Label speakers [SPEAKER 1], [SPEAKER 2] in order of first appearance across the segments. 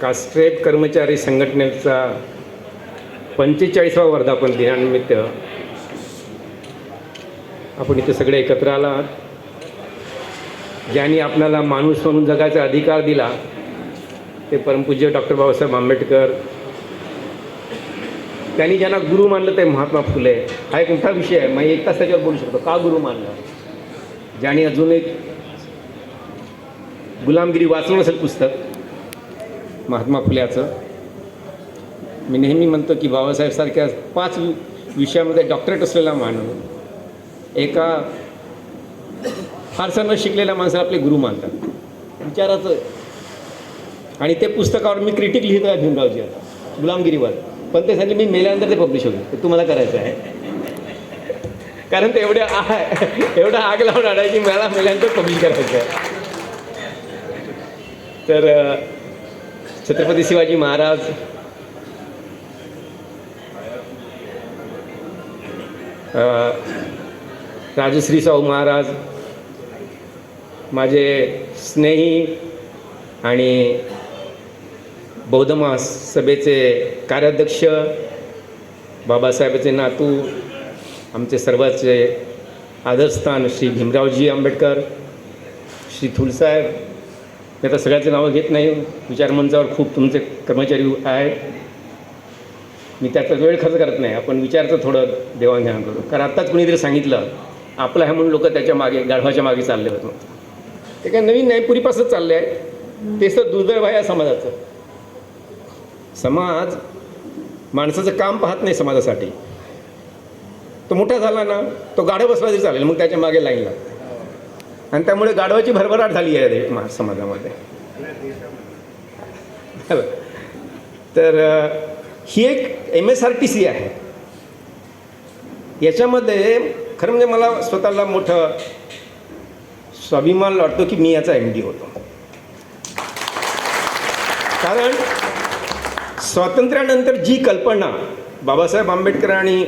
[SPEAKER 1] Castrate कर्मचारी संघटनेचा पंचेचाळीसवा वर्धापन दिनानिमित्त आपण इथे सगळे एकत्र आलात ज्यांनी आपल्याला माणूस म्हणून जगायचा अधिकार दिला ते परमपूज्य डॉक्टर बाबासाहेब आंबेडकर. त्यांनी ज्यांना गुरु मानलं ते महात्मा फुले. हा एक मोठा विषय आहे. मग एक तास त्याच्यावर बोलू शकतो. का गुरु मानलं? ज्याने अजून एक गुलामगिरी वाचलं असेल पुस्तक महात्मा फुल्याचं मी नेहमी म्हणतो की बाबासाहेबसारख्या पाच विषयामध्ये डॉक्टरेट असलेला माणूस एका फारसा न शिकलेल्या माणसाला आपले गुरु मानतात. विचाराचं. आणि ते पुस्तकावर मी क्रिटिक लिहितो आहे भीमरावजी आता गुलामगिरीवर पण ते सांगितले मी मेल्यानंतर ते पब्लिश होईल. ते तुम्हाला करायचं आहे. कारण ते एवढे आहे एवढं आग लावून आणायची मला मेल्यानंतर पब्लिश करायचं आहे. तर छत्रपती शिवाजी महाराज. राजश्री शाहू महाराज माझे स्नेही आणि बौद्ध महासभेचे कार्याध्यक्ष बाबासाहेबाचे नातू आमचे सर्वांचे आदरस्थान श्री भीमरावजी आंबेडकर श्री थुलसाहेब मी आता सगळ्याचं नावं घेत नाही. विचारमंचावर खूप तुमचे कर्मचारी आहेत. मी त्याचा वेळ खर्च करत नाही. आपण विचारचं थोडं देवाणघेवाण करू कारण आत्ताच कुणीतरी सांगितलं आपलं आहे म्हणून लोक त्याच्यामागे गाढवाच्या मागे चालले होते. ते काय नवीन नाही पूर्वीपासूनच चालले आहे. तेच तर दुर्दैव आहे या समाजाचं. समाज माणसाचं काम पाहत नाही समाजासाठी. तो मोठा झाला ना तो गाढव बसला तरी चालेल. मग त्याच्यामागे लाईन लागते. आणि त्यामुळे गाढवाची भरभराट झाली आहे या समाजामध्ये. तर ही एक M S R T C आहे. याच्यामध्ये खरं म्हणजे मला स्वतःला मोठं स्वाभिमान वाटतो की मी याचा एम डी होतो. कारण स्वातंत्र्यानंतर जी कल्पना बाबासाहेब आंबेडकर आणि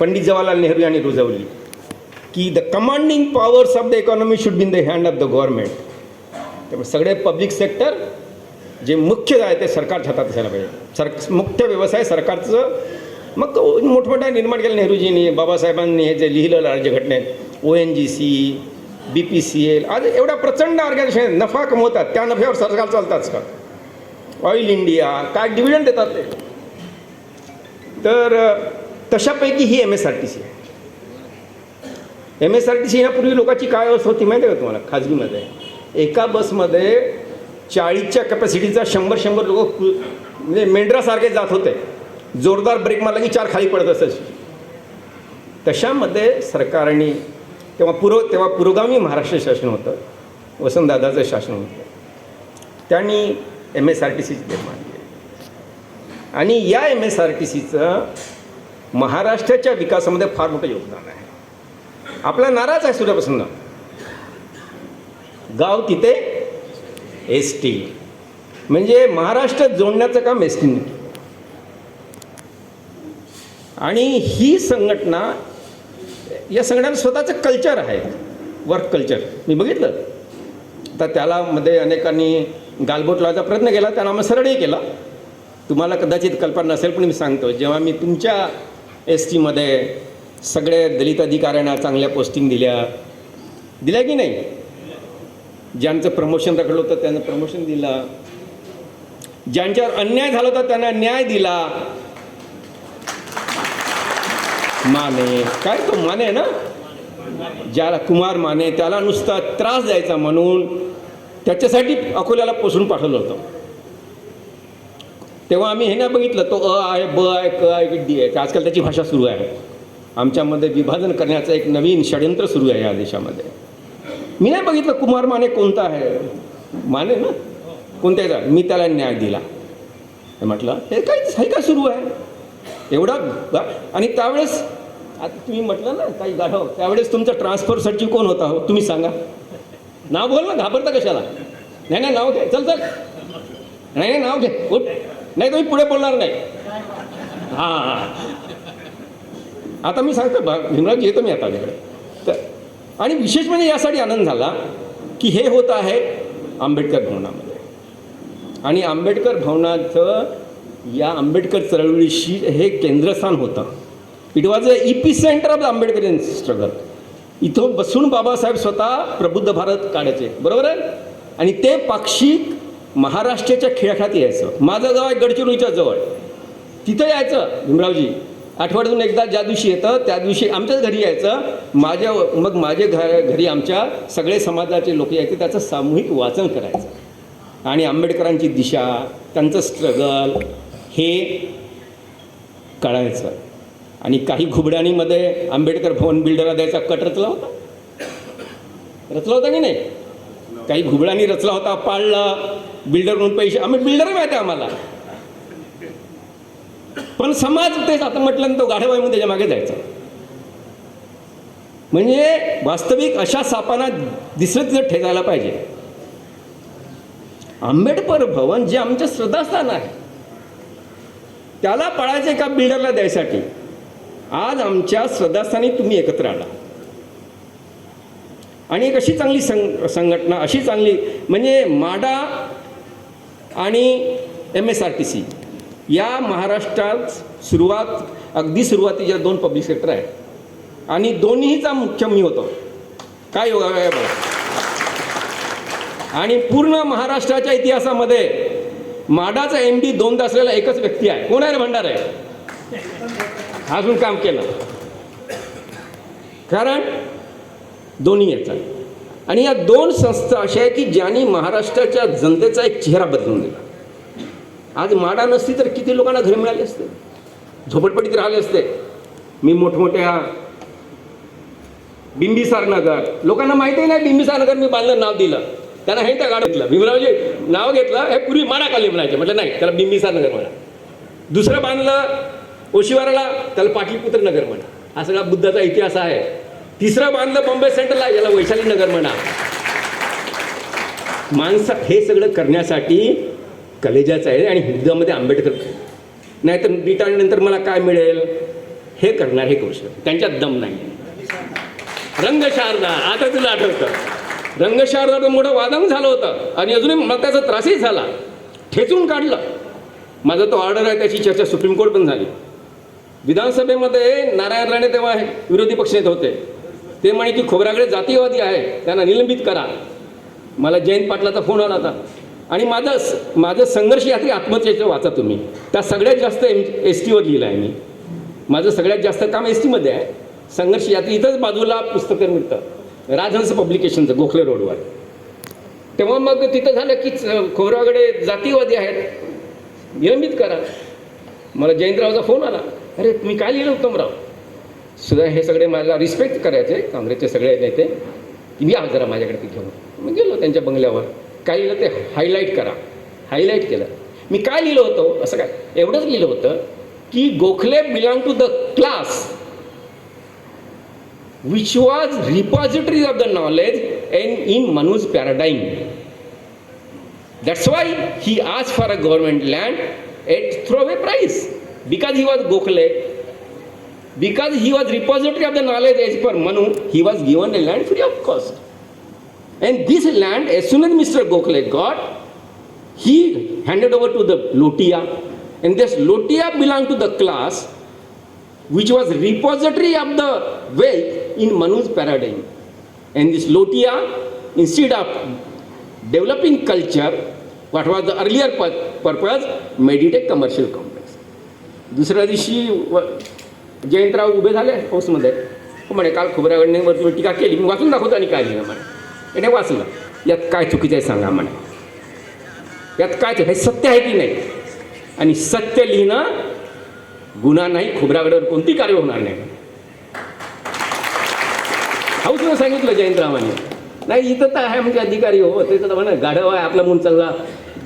[SPEAKER 1] पंडित जवाहरलाल नेहरू यांनी रुजवली की the commanding powers of the economy should be in the hand of the government त्यामुळे सगळे पब्लिक सेक्टर जे मुख्य आहे ते सरकारच्या हातात असायला पाहिजे. सर मुख्य व्यवसाय सरकारचं. मग मोठमोठ्या निर्माण केलं नेहरूजींनी बाबासाहेबांनी हे जे लिहिलं राज्यघटनेत O N G C B P C L आज एवढ्या प्रचंड ऑर्गनायझेशन नफा कमवतात त्या नफ्यावर सरकार चालताच का ऑइल इंडिया काय डिव्हिडंड देतात ते? तर तशापैकी ही M S R T C आहे. M S R T C ह्यापूर्वी लोकांची काय अवस्था होती माहिती आहे का तुम्हाला? खाजगीमध्ये. एका बसमध्ये चाळीसच्या कॅपॅसिटीचा शंभर शंभर लोक म्हणजे मेंढरासारखे जात होते. जोरदार ब्रेक मारला की चार खाली पडत असायची. तशामध्ये सरकारने तेव्हा पूर्व तेव्हा पुरोगामी महाराष्ट्र शासन होतं. वसंतदादाचं शासन होतं. त्यांनी एम एस आर टी सीची निर्माण केली. आणि या एम एस आर टी सीचं महाराष्ट्राच्या विकासामध्ये फार मोठं योगदान आहे. आपला नाराज आहे सूर्यापासून. गाव तिथे एस टी म्हणजे महाराष्ट्र जोडण्याचं काम एस टीने आणि ही संघटना या संघटना स्वतःचं कल्चर आहे. वर्क कल्चर मी बघितलं. तर त्याला मध्ये अनेकांनी गालबोट लावायचा प्रयत्न केला त्यांना आम्ही सरळही केला. तुम्हाला कदाचित कल्पना नसेल पण मी सांगतो. जेव्हा मी तुमच्या एस टीमध्ये सगळ्या दलित अधिकाऱ्यांना चांगल्या पोस्टिंग दिल्या. दिल्या की नाही? ज्यांचं प्रमोशन रखडलं होतं त्यांना प्रमोशन दिलं. ज्यांच्यावर अन्याय झाला होता त्यांना न्याय दिला. माने. काय तो माने ना? ज्याला कुमार माने त्याला नुसता त्रास द्यायचा म्हणून त्याच्यासाठी अकोल्याला पोसून पाठवलं होतं. तेव्हा आम्ही हे नाही बघितलं तो अ आहे ब आहे क आहे डी आहे. आजकाल त्याची भाषा सुरू आहे. आमच्यामध्ये विभाजन करण्याचं एक नवीन षडयंत्र सुरू आहे या देशामध्ये. मी नाही बघितलं कुमार माने कोणता आहे. माने ना? कोणत्याचा मी त्याला न्याय दिला. हे म्हटलं हे काय हे काय सुरू आहे? एवढा आणि त्यावेळेस आता तुम्ही म्हटलं ना काही गाढव त्यावेळेस तुमचा ट्रान्सफर सचिव कोण होता हो? तुम्ही सांगा. नाव बोल ना घाबरता कशाला? नाही नाही नाव घे चल चल. नाही नाही नाव घे उठ. नाही तुम्ही पुढे बोलणार नाही. हां हां. आता मी सांगतो बा भीमराज येतो मी आता तिकडे. तर आणि विशेष म्हणजे यासाठी आनंद झाला की हे होत आहे आंबेडकर भवनामध्ये. आणि आंबेडकर भवनाचं या आंबेडकर चळवळीशी हे केंद्रस्थान होतं. It was a epicentre of the Ambedkarian struggle इथं बसून बाबासाहेब स्वतः प्रबुद्ध भारत काढायचे. बरोबर आहे? आणि ते पाक्षिक महाराष्ट्राच्या खेळाखात यायचं. माझं गाव आहे गडचिरोलीच्या जवळ. तिथं यायचं भीमरावजी. आठवड्यातून एकदा ज्या दिवशी येतं त्या दिवशी आमच्याच घरी यायचं. माझ्या मग माझे घर घरी आमच्या सगळे समाजाचे लोक यायचे त्याचं सामूहिक वाचन करायचं. आणि आंबेडकरांची दिशा त्यांचं स्ट्रगल हे कळायचं. आणि काही घुबडाणीमध्ये आंबेडकर भवन बिल्डरला द्यायचा कट रचला होता. रचला होता की नाही? काही घुबडांनी रचला होता पाळला. बिल्डर म्हणून पैसे आम्ही बिल्डर माहिती आम्हाला. पण समाज ते आता म्हटलं तो गाढवाईमध्ये त्याच्यामागे जायचा. म्हणजे वास्तविक अशा सापांना दिसत जर ठेकायला पाहिजे. आंबेडकर भवन जे आमचं श्रद्धास्थान आहे. त्याला पळायचं एका बिल्डरला द्यायसाठी. आज आमच्या श्रद्धास्थानी तुम्ही एकत्र आला. आणि एक अशी चांगली संग संघटना अशी चांगली म्हणजे माडा आणि M S R T C या महाराष्ट्रात सुरुवात अगदी सुरुवातीच्या दोन पब्लिक सेक्टर आहेत. आणि दोन्हीचा मुख्य मी होतो. काय योगा आहे बघा आणि पूर्ण महाराष्ट्राच्या इतिहासामध्ये माडाचा एम डी दोनदा असलेला एकच व्यक्ती आहे. कोण आहे रे भंडार आहे? अजून काम केलं. कारण दोन्ही याचा आणि या दोन संस्था अशा आहे की ज्यांनी महाराष्ट्राच्या जनतेचा एक चेहरा बदलून दिला. आज माडा नसती तर किती लोकांना घर मिळाले असते? झोपडपट्टीत राहिले असते. मी मोठमोठ्या बिंबिसार नगर लोकांना माहिती नाही बिंबिसार नगर मी बांधलं नाव दिलं. त्यांना हे त्या गाडीतलं भीमरावजी नाव घेतलं हे पूर्वी माडा काली म्हणायचे म्हटलं नाही त्याला बिंबिसार नगर म्हणा. दुसरं बांधलं ओशिवाराला त्याला पाटलीपुत्र नगर म्हणा. हा सगळा बुद्धाचा इतिहास आहे. तिसरं बांधलं बॉम्बे सेंटरला याला वैशाली नगर म्हणा. माणसं हे सगळं करण्यासाठी कलेजाचं आहे आणि हिंदूमध्ये आंबेडकर नाहीतर रिटायरनंतर मला काय मिळेल? हे करणार हे करू शकत त्यांच्यात दम नाही. रंगशारदा आता तुला आठवतं. रंगशारदा मोठं वादन झालं होतं. आणि अजूनही मला त्याचा त्रासही झाला. ठेचून काढलं. माझा तो ऑर्डर आहे त्याची चर्चा सुप्रीम कोर्ट पण झाली. विधानसभेमध्ये नारायण राणे तेव्हा विरोधी पक्षनेते होते. ते म्हणे की खोबराकडे जातीयवादी आहे त्यांना निलंबित करा. मला जयंत पाटलाचा फोन आला होता. आणि माझं माझं संघर्ष यात्री आत्महत्येचं वाचा तुम्ही. त्या सगळ्यात जास्त एम एस टीवर लिहिलं आहे मी. माझं सगळ्यात जास्त काम एस टीमध्ये आहे. संघर्ष यात्री इथंच बाजूला पुस्तकं मिळतं राजहंस पब्लिकेशनचं गोखले रोडवर. तेव्हा मग तिथं झालं की च- खोबराकडे आहेत. नियमित करा. मला जयंतरावचा फोन आला. अरे तुम्ही काय लिहिलं उत्तमराव? सुद्धा हे सगळे मला रिस्पेक्ट करायचे. काँग्रेसचे सगळे नेते. की या जरा माझ्याकडे ते घेऊन मग गेलो त्यांच्या बंगल्यावर. काय लिहिलं ते हायलाईट करा. हायलाईट केलं. मी काय लिहिलं होतं? असं काय? एवढंच लिहिलं होतं की Gokhale belong to the class which was repositories of the knowledge and in Manu's paradigm that's why he आज for a government land at throw a price because he was Gokhale because he was repository of the knowledge as per Manu he was given a land free of cost And this land, as soon as Mr. Gokhale got, he handed over to the Lotia. And this Lotia belonged to the class which was repository of the wealth in Manu's paradigm. And this Lotia, instead of developing culture, what was the earlier purpose, made it a commercial complex. दुसऱ्या दिवशी जयंतराव उभे झाले हाऊसमध्ये म्हणे काल खोबऱ्याकडने वरती टीका केली मी वाचून दाखवतो आणि काय लिहिलं म्हणे त्याने वाचलं. यात काय चुकीचं आहे सांगा म्हणा यात काय चुक- हे सत्य आहे की नाही? आणि सत्य लिहिणं गुन्हा नाही खोबरागड्यावर कोणती कार्य होणार नाही. हाऊसनं सांगितलं जयंतरावांनी. नाही इथं तर आहे म्हणजे अधिकारी हो. ते तर म्हणा गाढव आहे आपला म्हणून चालला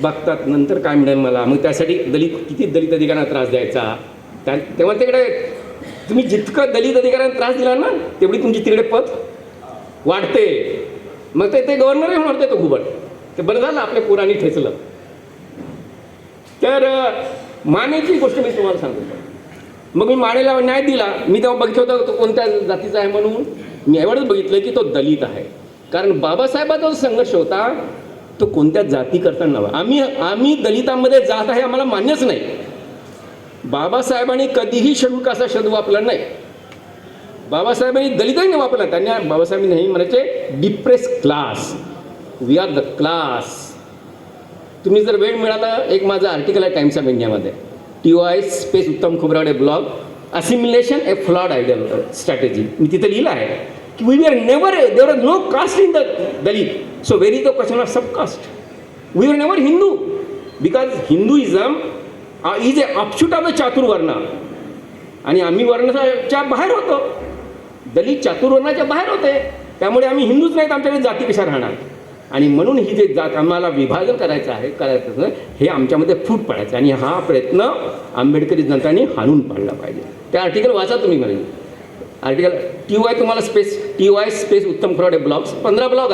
[SPEAKER 1] बघतात नंतर काय मिळेल मला. मग त्यासाठी दलित किती दलित अधिकाऱ्यांना त्रास द्यायचा? त्या तेव्हा तिकडे तुम्ही जितकं दलित अधिकाऱ्यांना त्रास दिला ना तेवढी तुमची तिकडे पत वाढते. मग ते ते गव्हर्नरही होणार ते तो घुबड. ते बरं झालं आपल्या पुराणी ठेचलं. तर मानेची गोष्ट मी तुम्हाला सांगतो. मग मी मानेला न्याय दिला. मी तेव्हा बघितलं होतं तो कोणत्या जातीचा आहे म्हणून. मी एवढंच बघितलं की तो दलित आहे. कारण बाबासाहेबाचा जो संघर्ष होता तो कोणत्या जाती करता नवा आम्ही आम्ही दलितांमध्ये जात आहे आम्हाला मान्यच नाही. बाबासाहेबांनी कधीही शेड्यूल असा शब्द वापरला नाही. बाबासाहेबांनी दलितही नाही वापरला. त्यांनी बाबासाहेबांनी नेहमी म्हणायचे depressed class we are the class तुम्ही जर वेळ मिळाला एक माझं आर्टिकल आहे टाइम्स ऑफ इंडियामध्ये T O I space Uttam Khobragade blog assimilation a flawed ideal strategy मी तिथं लिहिलं आहे की we are never there are no caste in the Dalit so very the question of sub caste we are never Hindu because Hinduism is a offshoot of the Chaturvarna आणि आम्ही वर्णाच्या बाहेर होतो. दलित चातुर्वर्णाच्या बाहेर होते. त्यामुळे आम्ही हिंदूच नाहीत आमच्याकडे जाती कशा राहणार? आणि म्हणून ही जे जात आम्हाला विभाजन करायचं आहे करायचं हे आमच्यामध्ये फूट पडायचं आणि हा प्रयत्न आंबेडकरी जनतांनी हाणून पाडला पाहिजे. त्या आर्टिकल वाचा तुम्ही म्हणजे आर्टिकल टी वाय तुम्हाला space T Y space Uttam Khobragade blogs पंधरा ब्लॉग